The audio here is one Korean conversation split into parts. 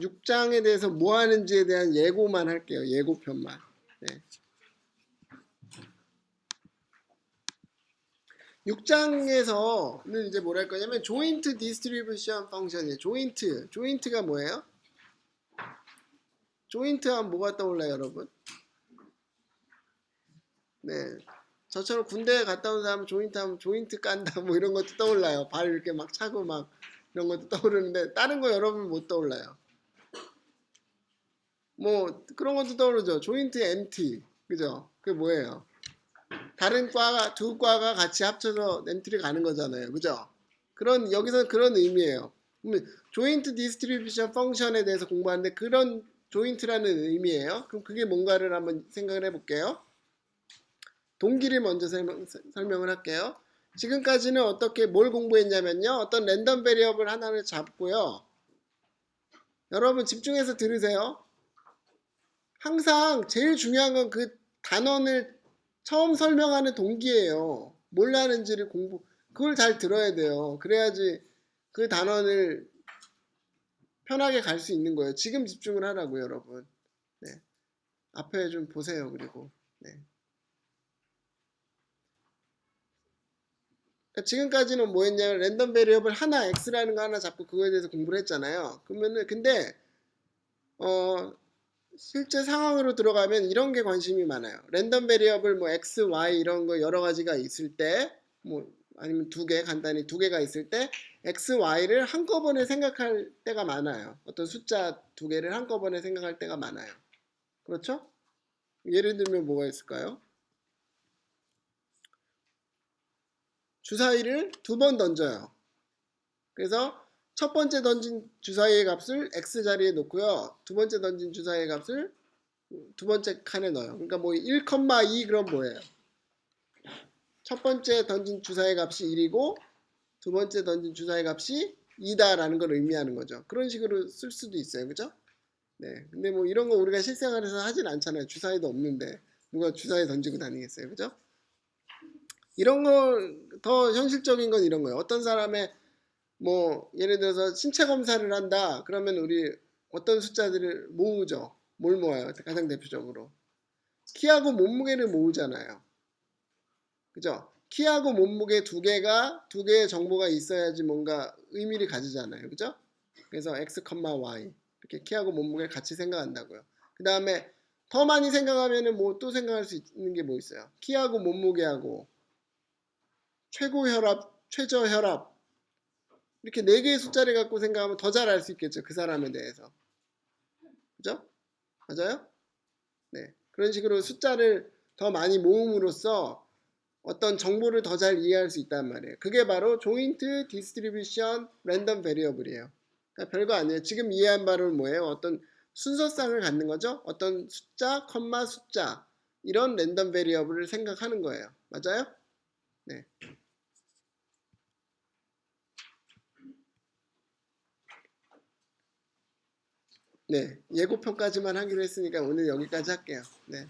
6장에 대해서 뭐 하는지에 대한 예고만 할게요. 예고편만. 네. 6장에서는 이제 뭘할 거냐면 조인트 디스트리뷰션 펑션이에요. 조인트. 조인트가 뭐예요? 조인트 하면 뭐가 떠올라요, 여러분? 네. 저처럼 군대에 갔다 온 사람 조인트 하면 조인트 깐다 뭐 이런 것도 떠올라요. 발 이렇게 막 차고 막 이런 것도 떠오르는데 다른 거 여러분 못 떠올라요. 뭐 그런 것도 떠오르죠. 조인트 MT 그죠? 그게 뭐예요? 다른 과가 두 과가 같이 합쳐서 엔트리 가는 거잖아요. 그죠? 그런 여기서 그런 의미예요. 조인트 디스트리뷰션 펑션에 대해서 공부하는데 그런 조인트라는 의미예요. 그럼 그게 뭔가를 한번 생각을 해볼게요. 동기를 먼저 설명, 설명을 할게요. 지금까지는 어떻게 뭘 공부했냐면요. 어떤 랜덤 베리어블 하나를 잡고요. 여러분 집중해서 들으세요. 항상 제일 중요한 건 그 단원을 처음 설명하는 동기예요. 뭘 하는지를 공부, 그걸 잘 들어야 돼요. 그래야지 그 단원을 편하게 갈 수 있는 거예요. 지금 집중을 하라고요, 여러분. 네. 앞에 좀 보세요, 그리고. 네. 그러니까 지금까지는 뭐 했냐면 랜덤 베리어블 하나 x라는 거 하나 잡고 그거에 대해서 공부를 했잖아요. 그러면은 근데 어 실제 상황으로 들어가면 이런 게 관심이 많아요. 랜덤 베리어블 뭐 x, y 이런 거 여러 가지가 있을 때 뭐 아니면 두 개 간단히 두 개가 있을 때 x, y를 한꺼번에 생각할 때가 많아요. 어떤 숫자 두 개를 한꺼번에 생각할 때가 많아요. 그렇죠? 예를 들면 뭐가 있을까요? 주사위를 두 번 던져요. 그래서 첫 번째 던진 주사위의 값을 x 자리에 놓고요. 두 번째 던진 주사위의 값을 두 번째 칸에 넣어요. 그러니까 뭐 1,2 그럼 뭐예요? 첫 번째 던진 주사위 값이 1이고 두 번째 던진 주사위 값이 2다라는 걸 의미하는 거죠. 그런 식으로 쓸 수도 있어요. 그죠? 네. 근데 뭐 이런 거 우리가 실생활에서 하진 않잖아요. 주사위도 없는데 누가 주사위 던지고 다니겠어요. 그죠? 이런 거 더 현실적인 건 이런 거예요. 어떤 사람의 뭐 예를 들어서 신체 검사를 한다. 그러면 우리 어떤 숫자들을 모으죠. 뭘 모아요? 가장 대표적으로 키하고 몸무게를 모으잖아요. 그죠? 키하고 몸무게 두 개가 두 개의 정보가 있어야지 뭔가 의미를 가지잖아요. 그죠? 그래서 x, y 이렇게 키하고 몸무게를 같이 생각한다고요. 그 다음에 더 많이 생각하면은 뭐 또 생각할 수 있는 게 뭐 있어요? 키하고 몸무게하고 최고 혈압, 최저 혈압 이렇게 네 개의 숫자를 갖고 생각하면 더 잘 알 수 있겠죠. 그 사람에 대해서. 그죠? 맞아요? 네. 그런 식으로 숫자를 더 많이 모음으로써 어떤 정보를 더 잘 이해할 수 있단 말이에요. 그게 바로 조인트 디스트리뷰션 랜덤 베리어블이에요. 그러니까 별거 아니에요. 지금 이해한 바로 뭐예요? 어떤 순서상을 갖는 거죠. 어떤 숫자, 컴마 숫자 이런 랜덤 베리어블을 생각하는 거예요. 맞아요? 네. 네, 예고편까지만 하기로 했으니까 오늘 여기까지 할게요. 네.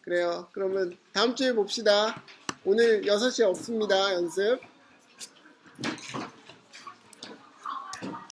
그래요. 그러면 다음 주에 봅시다. 오늘 6시에 없습니다, 연습.